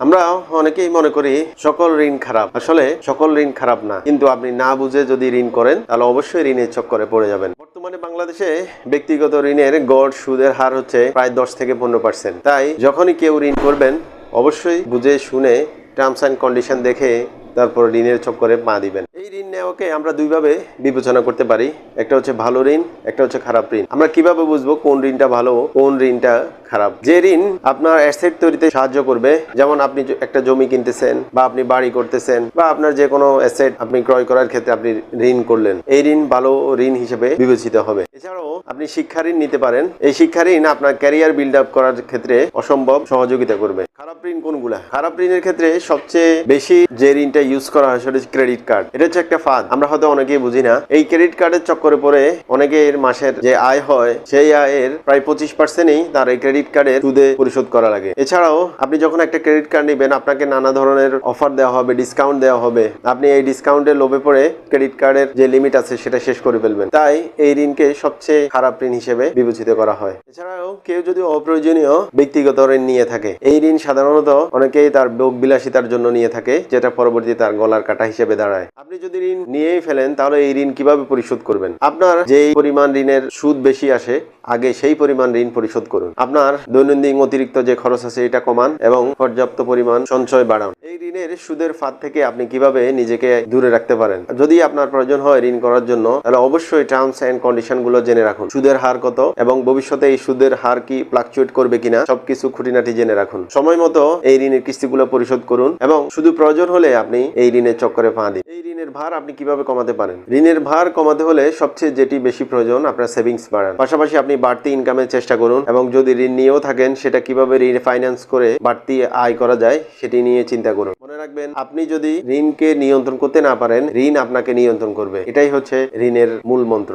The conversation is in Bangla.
আমরা অনেকেই মনে করি সকল ঋণ খারাপ। আসলে সকল ঋণ খারাপ না। কিন্তু আপনি না বুঝে যদি ঋণ করেন, তাহলে অবশ্যই ঋণের চক্করে পড়ে যাবেন। বর্তমানে বাংলাদেশে ব্যক্তিগত ঋণের গড় সুদের হার হচ্ছে প্রায় দশ থেকে পনেরো পার্সেন্ট। তাই যখনই কেউ ঋণ করবেন, অবশ্যই বুঝে শুনে টার্মস অ্যান্ড কন্ডিশন দেখে তারপর ঋণের চক্করে পা দিবেন। এই ঋণ নেওয়াকে আমরা দুইভাবে বিবেচনা করতে পারি। একটা হচ্ছে ভালো ঋণ, একটা হচ্ছে খারাপ ঋণ। আমরা কীভাবে বুঝব কোন ঋণটা ভালো, কোন ঋণটা খারাপ। যে ঋণ আপনার অ্যাসেট তৈরিতে সাহায্য করবে, যেমন আপনি একটা জমি কিনতেছেন বা আপনি বাড়ি করতেছেন বা আপনার যে কোনো অ্যাসেট আপনি ক্রয় করার ক্ষেত্রে আপনি ঋণ করলেন, এই ঋণ ভালো ঋণ হিসেবে বিবেচিত হবে। এছাড়াও আপনি শিক্ষা ঋণ নিতে পারেন, এই শিক্ষা ঋণ আপনার ক্যারিয়ার বিল্ড আপ করার ক্ষেত্রে অসম্ভব সহযোগিতা করবে। খারাপ ঋণ কোনগুলা? খারাপ ঋণের ক্ষেত্রে সবচেয়ে বেশি যে ঋণটা ইউজ করা হয় সেটা ক্রেডিট কার্ড এটা হচ্ছে একটা ফাঁদ। আমরা হয়তো অনেকেই বুঝি না, এই ক্রেডিট কার্ডের চক্করে পড়ে অনেকের মাসের যে আয় হয়, সেই আয়ের প্রায় পঁচিশ পার্সেন্টই তার এই ক্রেডিট কার্ডের সুদে পরিশোধ করা লাগে। এছাড়াও, আপনি যখন একটা ক্রেডিট কার্ড নেবেন, আপনাকে নানা ধরনের অফার দেওয়া হবে, ডিসকাউন্ট দেওয়া হবে। আপনি এই ডিসকাউন্টের লোভে পড়ে ক্রেডিট কার্ডের যে লিমিট আছে, সেটা শেষ করে ফেলবেন। তাই এই ঋণকে সবচেয়ে খারাপ ঋণ হিসেবে বিবেচিত করা হয়। এছাড়াও, কেউ যদি অপ্রয়োজনীয় ব্যক্তিগত ঋণ নিয়ে থাকে, এই ঋণ সাধারণত অনেকেই তার ভোগ বিলাসিতার জন্য নিয়ে থাকে, যেটা পরবর্তী তার গলার কাটা হিসেবে দাঁড়ায়। আপনি যদি ঋণ নিয়েই ফেলেন, তাহলে এই ঋণ কীভাবে পরিশোধ করবেন? আপনার যেই পরিমাণ ঋণের সুদ বেশি আসে আগে সেই পরিমাণ ঋণ পরিশোধ করুন। আপনার দৈনন্দিন অতিরিক্ত যে খরচ আছে, এটা কমান এবং পর্যাপ্ত পরিমাণ সঞ্চয় বাড়ান। এই ঋণের সুদের ফাঁদ থেকে আপনি কীভাবে নিজেকে দূরে রাখতে পারেন? যদি আপনার প্রয়োজন হয় ঋণ করার জন্য, তাহলে অবশ্যই টার্মস এন্ড কন্ডিশনগুলো জেনে রাখুন। সুদের হার কত এবং ভবিষ্যতে এই সুদের হার কি ফ্লাকচুয়েট করবে কিনা, সবকিছু খুঁটিনাটি জেনে রাখুন। সময় মতো এই ঋণের কিস্তিগুলো পরিশোধ করুন এবং শুধু প্রয়োজন হলে আপনি এই ঋণের চক্করে পা দিন। এই ঋণের ভার আপনি কীভাবে কমাতে পারেন? ঋণের ভার কমাতে হলে সবচেয়ে যেটি বেশি প্রয়োজন, আপনার সেভিংস বাড়ান। পাশাপাশি আপনি বাড়তি ইনকামের চেষ্টা করুন এবং যদি ঋণ নিয়েও থাকেন, সেটা কীভাবে ঋণ ফাইন্যান্স করে বাড়তি আয় করা যায়, সেটি নিয়ে চিন্তা করুন। মনে রাখবেন, আপনি যদি ঋণকে নিয়ন্ত্রণ করতে না পারেন, ঋণ আপনাকে নিয়ন্ত্রণ করবে। এটাই হচ্ছে ঋণের মূল মন্ত্র।